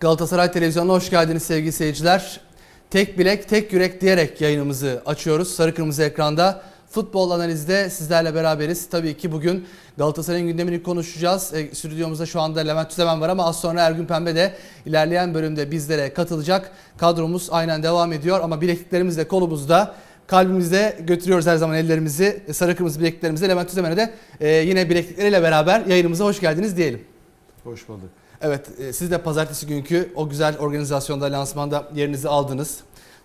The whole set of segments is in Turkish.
Galatasaray Televizyonu'na hoş geldiniz sevgili seyirciler. Tek bilek, tek yürek diyerek yayınımızı açıyoruz. Sarı kırmızı ekranda futbol analizde sizlerle beraberiz. Tabii ki bugün Galatasaray'ın gündemini konuşacağız. E, stüdyomuzda şu anda Levent Tüzemen var ama az sonra Ergün Pembe de ilerleyen bölümde bizlere katılacak. Kadromuz aynen devam ediyor ama bilekliklerimizle kolumuzda kalbimizde götürüyoruz her zaman ellerimizi. E, Sarı kırmızı bilekliklerimizle Levent Tüzemen'e de e, yine bileklikleriyle beraber yayınımıza hoş geldiniz diyelim. Hoş bulduk. Evet, e, siz de pazartesi günkü o güzel organizasyonda, lansmanda yerinizi aldınız.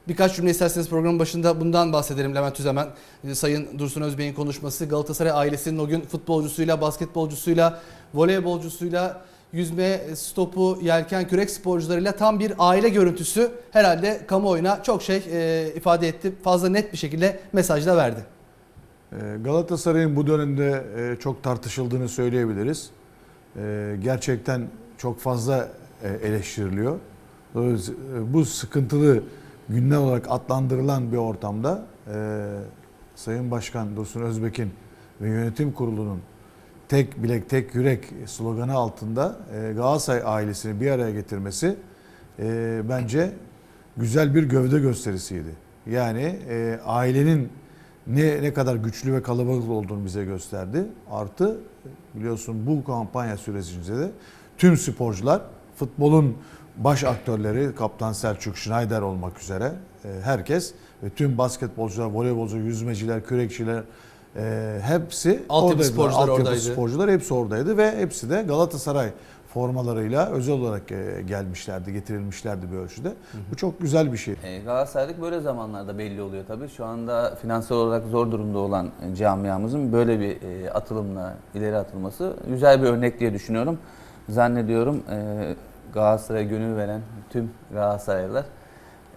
Birkaç cümle isterseniz programın başında bundan bahsedelim Levent Tüzemen. E, Sayın Dursun Özbey'in konuşması Galatasaray ailesinin o gün futbolcusuyla, basketbolcusuyla, voleybolcusuyla, yüzme, stopu, yelken, kürek sporcularıyla tam bir aile görüntüsü herhalde kamuoyuna çok şey e, ifade etti. Fazla net bir şekilde mesaj da verdi. Galatasaray'ın bu dönemde çok tartışıldığını söyleyebiliriz. Gerçekten çok fazla e, eleştiriliyor. Ee, Bu sıkıntılı günler olarak adlandırılan bir ortamda e, Sayın Başkan Dursun Özbek'in ve yönetim kurulunun tek bilek tek yürek sloganı altında e, Galatasaray ailesini bir araya getirmesi e, bence güzel bir gövde gösterisiydi. Yani e, ailenin ne ne kadar güçlü ve kalabalık olduğunu bize gösterdi. Artı biliyorsun bu kampanya sürecince de tüm sporcular, futbolun baş aktörleri Kaptan Selçuk Schneider olmak üzere e, herkes ve tüm basketbolcular, voleybolcular, yüzmeciler, kürekçiler e, hepsi Altyapı oradaydı. sporcular Altyapı oradaydı. sporcular hepsi oradaydı ve hepsi de Galatasaray formalarıyla özel olarak e, gelmişlerdi, getirilmişlerdi bir ölçüde. Bu çok güzel bir şey. E, Galatasaraylık böyle zamanlarda belli oluyor tabii. Şu anda finansal olarak zor durumda olan camiamızın böyle bir e, atılımla ileri atılması güzel bir örnek diye düşünüyorum. Zannediyorum e, Galatasaray'a gönül veren tüm Galatasaraylılar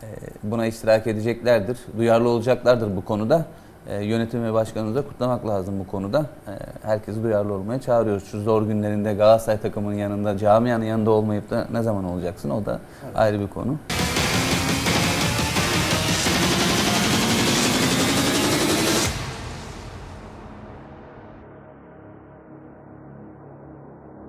e, buna iştirak edeceklerdir. Duyarlı olacaklardır bu konuda. E, Yönetim ve başkanımıza kutlamak lazım bu konuda. E, Herkesi duyarlı olmaya çağırıyoruz. Şu zor günlerinde Galatasaray takımının yanında, camianın yanında olmayıp da ne zaman olacaksın o da ayrı bir konu.